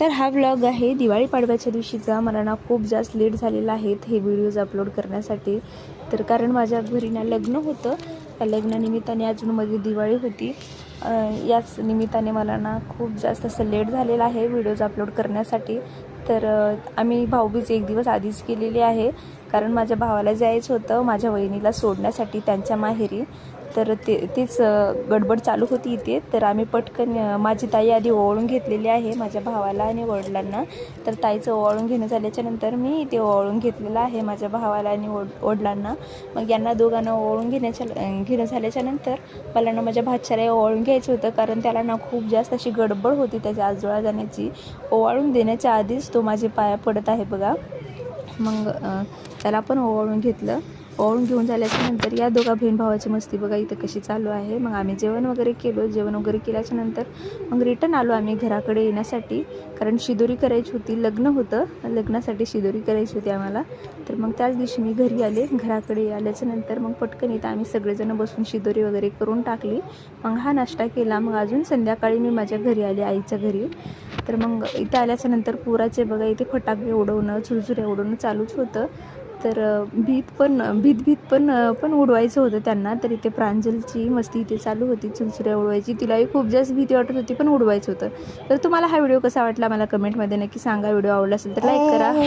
तर हा व्लॉग आहे. दिवाळी पाडव्याच्या दिवशीचा. मला ना खूप जास्त लेट झालेला आहे. हे व्हिडिओज अपलोड करण्यासाठी. तर कारण माझ्या घरी ना लग्न होतं. त्या लग्नानिमित्ताने अजून मध्ये दिवाळी होती. याच निमित्ताने मला ना खूप जास्त असं लेट झालेलं आहे व्हिडिओज अपलोड करण्यासाठी. तर आम्ही भाऊबीज एक दिवस आधीच केलेली आहे. कारण माझ्या भावाला जायचं होतं. माझ्या वहिनीला सोडण्यासाठी त्यांच्या माहेरी. तर ते तीच गडबड चालू होती इथे. तर आम्ही पटकन माझी ताई आधी ओवाळून घेतलेली आहे माझ्या भावाला आणि वडिलांना. तर ताईचं ओवाळून घेणं झाल्याच्यानंतर मी ते ओवाळून घेतलेलं आहे माझ्या भावाला आणि वड वडिलांना. मग यांना दोघांना ओवाळून घेण्याच्या घेणं झाल्याच्यानंतर मला ना माझ्या भाच्याला ओवाळून घ्यायचं होतं कारण त्याला ना खूप जास्त अशी गडबड होती त्याच्या आजोळा जाण्याची. ओवाळून देण्याच्या आधीच तो माझे पाया पडत आहे बघा. मग त्याला पण ओवाळून घेतलं. ओवाळून घेऊन झाल्याच्यानंतर या दोघा बहीण भावाची मस्ती बघा इथं कशी चालू आहे. मग आम्ही जेवण वगैरे केलो. जेवण वगैरे केल्याच्यानंतर मग रिटर्न आलो आम्ही घराकडे येण्यासाठी. कारण शिदोरी करायची होती लग्न होतं. लग्नासाठी शिदोरी करायची होती आम्हाला. तर मग त्याच दिवशी मी घरी आले घराकडे आल्याच्यानंतर मग पटकन इथं आम्ही सगळेजण बसून शिदोरी वगैरे करून टाकली. मग हा नाश्ता केला. मग अजून संध्याकाळी मी माझ्या घरी आले आईच्या घरी. तर मग इथं आल्याच्यानंतर पुराचे बघा इथे फटाके उडवणं चुरचुऱ्या उडवणं चालूच होतं. तर भीत पण भीत भीत पण पण उडवायचं होतं त्यांना. तर इथे प्रांजलची मस्ती इथे चालू होती चुलचुऱ्या उडवायची. तिलाही खूप जास्त भीती वाटत होती पण उडवायचं होतं. तर तुम्हाला हा व्हिडिओ कसा वाटला? मला कमेंटमध्ये नक्की सांगा. व्हिडिओ आवडला असेल तर लाईक करा.